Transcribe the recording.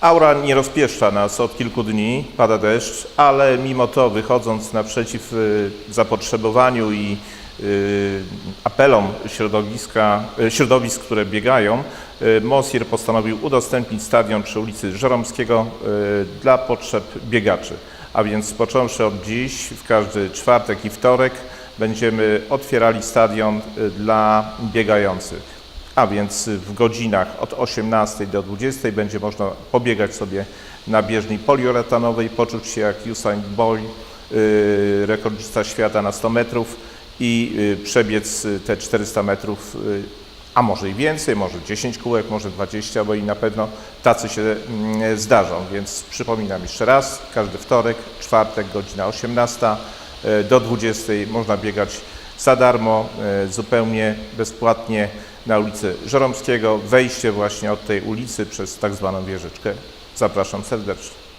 Aura nie rozpieszcza nas od kilku dni, pada deszcz, ale mimo to wychodząc naprzeciw y, zapotrzebowaniu i y, apelom środowiska, y, środowisk, które biegają, Mosier postanowił udostępnić stadion przy ulicy Żeromskiego dla potrzeb biegaczy. A więc począwszy od dziś, w każdy czwartek i wtorek będziemy otwierali stadion dla biegających. A więc w godzinach od 18 do 20 będzie można pobiegać sobie na bieżni poliuretanowej, poczuć się jak Usain Bolt, yy, rekordzista świata na 100 metrów i yy, przebiec y, te 400 metrów, yy, a może i więcej, może 10 kółek, może 20, bo i na pewno tacy się mm, zdarzą. Więc przypominam jeszcze raz, każdy wtorek, czwartek, godzina 18 yy, do 20 można biegać za darmo, e, zupełnie bezpłatnie na ulicę Żeromskiego. Wejście właśnie od tej ulicy przez tak zwaną wieżyczkę. Zapraszam serdecznie.